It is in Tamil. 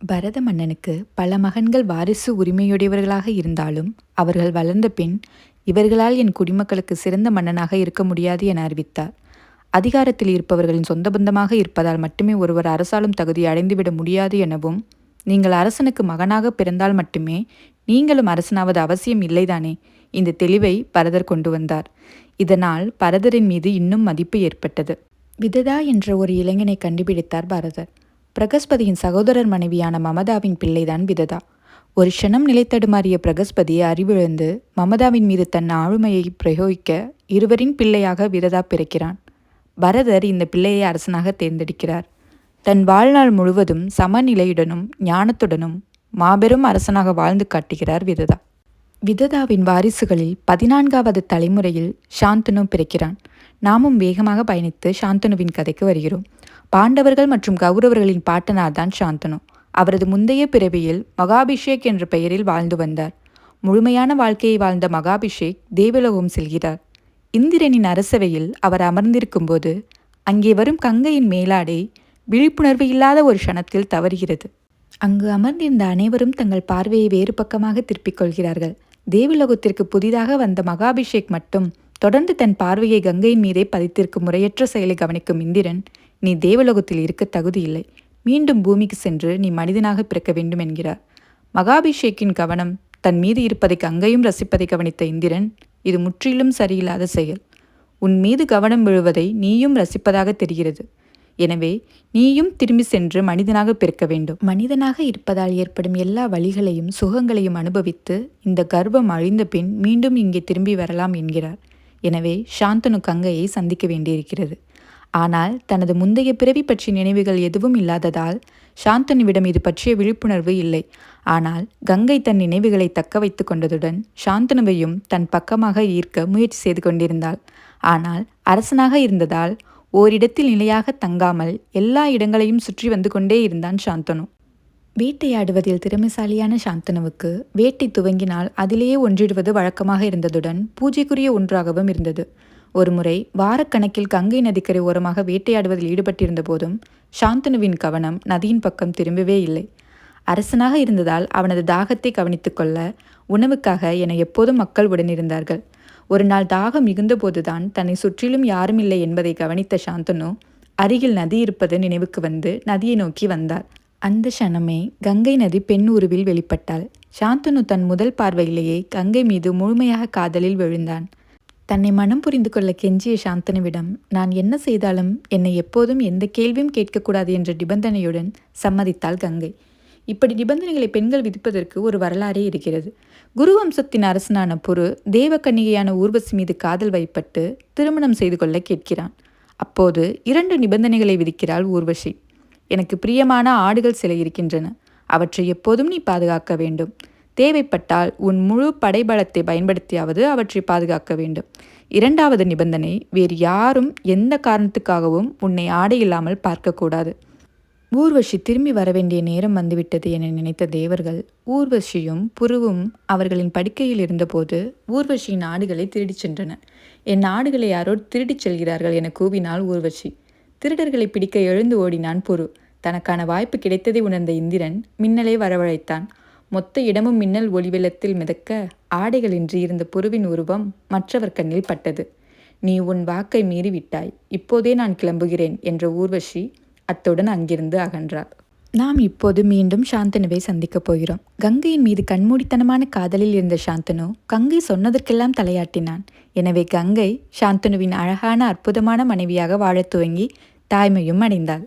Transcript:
பரத மன்னனுக்கு பல மகன்கள் வாரிசு உரிமையுடையவர்களாக இருந்தாலும் அவர்கள் வளர்ந்த பின் இவர்களால் என் குடிமக்களுக்கு சிறந்த மன்னனாக இருக்க முடியாது என அறிவித்தார். அதிகாரத்தில் இருப்பவர்களின் சொந்த பந்தமாக இருப்பதால் மட்டுமே ஒருவர் அரசாலும் தகுதி அடைந்துவிட முடியாது எனவும் நீங்கள் அரசனுக்கு மகனாக பிறந்தால் மட்டுமே நீங்களும் அரசனாவது அவசியம் இல்லைதானே இந்த தெளிவை பரதர் கொண்டு வந்தார். இதனால் பரதரின் மீது இன்னும் மதிப்பு ஏற்பட்டது. விததா என்ற ஒரு இளைஞனை கண்டுபிடித்தார் பரதர். பிரகஸ்பதியின் சகோதரர் மனைவியான மமதாவின் பிள்ளைதான் விததா. ஒரு க்ஷணம் நிலைத்தடுமாறிய பிரகஸ்பதியை அறிவிழந்து மமதாவின் மீது தன் ஆளுமையை பிரயோகிக்க இருவரின் பிள்ளையாக விததா பிறக்கிறான். பரதர் இந்த பிள்ளையை அரசனாக தேர்ந்தெடுக்கிறார். தன் வாழ்நாள் முழுவதும் சமநிலையுடனும் ஞானத்துடனும் மாபெரும் அரசனாக வாழ்ந்து காட்டுகிறார் விததா. விததாவின் வாரிசுகளில் பதினான்காவது தலைமுறையில் சாந்தனு பிறக்கிறான். நாமும் வேகமாக பயணித்து சாந்தனுவின் கதைக்கு வருகிறோம். பாண்டவர்கள் மற்றும் கௌரவர்களின் பாட்டனார் தான் சாந்தனு. அவரது முந்தைய பிறவியில் மகாபிஷேக் என்ற பெயரில் வாழ்ந்து வந்தார். முழுமையான வாழ்க்கையை வாழ்ந்த மகாபிஷேக் தேவலோகம் செல்கிறார். இந்திரனின் அரசவையில் அவர் அமர்ந்திருக்கும்போது அங்கே வரும் கங்கையின் மேலாடை விழிப்புணர்வு இல்லாத ஒரு க்ஷணத்தில் தவறுகிறது. அங்கு அமர்ந்திருந்த அனைவரும் தங்கள் பார்வையை வேறு பக்கமாக திருப்பிக் கொள்கிறார்கள். தேவலோகத்திற்கு புதிதாக வந்த மகாபிஷேக் மட்டும் தொடர்ந்து தன் பார்வையை கங்கையின் மீதே பதித்திருக்கும் முறையற்ற செயலை கவனிக்கும் இந்திரன் நீ தேவலோகத்தில் இருக்க தகுதியில்லை மீண்டும் பூமிக்கு சென்று நீ மனிதனாக பிறக்க வேண்டும் என்கிறார். மகாபிஷேக்கின் கவனம் தன் மீது இருப்பதை கங்கையும் ரசிப்பதை கவனித்த இந்திரன் இது முற்றிலும் சரியில்லாத செயல். உன் மீது கவனம் விழுவதை நீயும் ரசிப்பதாக தெரிகிறது. எனவே நீயும் திரும்பி சென்று மனிதனாக பிறக்க வேண்டும். மனிதனாக இருப்பதால் ஏற்படும் எல்லா வழிகளையும் சுகங்களையும் அனுபவித்து இந்த கர்ப்பம் அழிந்த பின் மீண்டும் இங்கே திரும்பி வரலாம் என்கிறார். எனவே சாந்தனு கங்கையை சந்திக்க வேண்டியிருக்கிறது. ஆனால் தனது முந்தைய பிறவி பற்றிய நினைவுகள் எதுவும் இல்லாததால் சாந்தனுவிடம் இது பற்றிய விழிப்புணர்வு இல்லை. ஆனால் கங்கை தன் நினைவுகளை தக்க வைத்து கொண்டதுடன் சாந்தனுவையும் தன் பக்கமாக ஈர்க்க முயற்சி செய்து கொண்டிருந்தாள். ஆனால் அரசனாக இருந்ததால் ஓரிடத்தில் நிலையாக தங்காமல் எல்லா இடங்களையும் சுற்றி வந்து கொண்டே இருந்தான் சாந்தனு. வேட்டையாடுவதில் திறமைசாலியான சாந்தனுவுக்கு வேட்டை துவங்கினால் அதிலேயே ஒன்றிடுவது வழக்கமாக இருந்ததுடன் பூஜைக்குரிய ஒன்றாகவும் இருந்தது. ஒருமுறை வாரக்கணக்கில் கங்கை நதிக்கரை ஓரமாக வேட்டையாடுவதில் ஈடுபட்டிருந்த போதும் சாந்தனுவின் கவனம் நதியின் பக்கம் திரும்பவே இல்லை. அரசனாக இருந்ததால் அவனது தாகத்தை கவனித்துக்கொள்ள உணவுக்காக என எப்போதும் மக்கள் உடனிருந்தார்கள் ஒரு நாள் தாகம் மிகுந்த போதுதான் தன்னை சுற்றிலும் யாரும் இல்லை என்பதை கவனித்த சாந்தனு அருகில் நதி இருப்பது நினைவுக்கு வந்து நதியை நோக்கி வந்தார். அந்த க்ஷணமே கங்கை நதி பெண் உருவில் வெளிப்பட்டாள். சாந்தனு தன் முதல் பார்வையிலேயே கங்கை மீது முழுமையாக காதலில் விழுந்தான். தன்னை மனம் புரிந்து கொள்ள கெஞ்சிய சாந்தனுவிடம் நான் என்ன செய்தாலும் என்னை எப்போதும் எந்த கேள்வியும் கேட்கக்கூடாது என்ற நிபந்தனையுடன் சம்மதித்தாள் கங்கை. இப்படி நிபந்தனைகளை பெண்கள் விதிப்பதற்கு ஒரு வரலாறே இருக்கிறது. குரு வம்சத்தின் அரசனான புரு தேவக்கன்னிகையான ஊர்வசி மீது காதல் வைப்பட்டு திருமணம் செய்து கொள்ள கேட்கிறான். அப்போது இரண்டு நிபந்தனைகளை விதிக்கிறாள் ஊர்வசி. எனக்கு பிரியமான ஆடுகள் சில இருக்கின்றன. அவற்றை எப்போதும் நீ பாதுகாக்க வேண்டும். தேவைப்பட்டால் உன் முழு படைபலத்தை பயன்படுத்தியாவது அவற்றை பாதுகாக்க வேண்டும். இரண்டாவது நிபந்தனை வேறு யாரும் எந்த காரணத்துக்காகவும் உன்னை ஆடை இல்லாமல் பார்க்கக்கூடாது. ஊர்வஷி திரும்பி வரவேண்டிய நேரம் வந்துவிட்டது என நினைத்த தேவர்கள் ஊர்வஷியும் புருவும் அவர்களின் படுக்கையில் இருந்தபோது ஊர்வஷியின் ஆடுகளை திருடிச் சென்றனர். என் ஆடுகளை யாரோ திருடிச் செல்கிறார்கள் என கூவினாள் ஊர்வஷி திருடர்களை பிடிக்க எழுந்து ஓடினான் புரு. தனக்கான வாய்ப்பு கிடைத்ததை உணர்ந்த இந்திரன் மின்னலை வரவழைத்தான். மொத்த இடமும் மின்னல் ஒளிவெள்ளத்தில் மிதக்க ஆடைகளின்றி இருந்த புருவின் உருவம் மற்றவர் கண்ணில் பட்டது. நீ உன் வாக்கை மீறிவிட்டாய் இப்போதே நான் கிளம்புகிறேன் என்ற ஊர்வஷி அத்துடன் அங்கிருந்து அகன்றார். நாம் இப்போது மீண்டும் சாந்தனுவை சந்திக்கப் போகிறோம். கங்கையின் மீது கண்மூடித்தனமான காதலில் இருந்த சாந்தனு கங்கை சொன்னதற்கெல்லாம் தலையாட்டினான். எனவே கங்கை சாந்தனுவின் அழகான அற்புதமான மனைவியாக வாழத் துவங்கி தாய்மையும் அடைந்தாள்.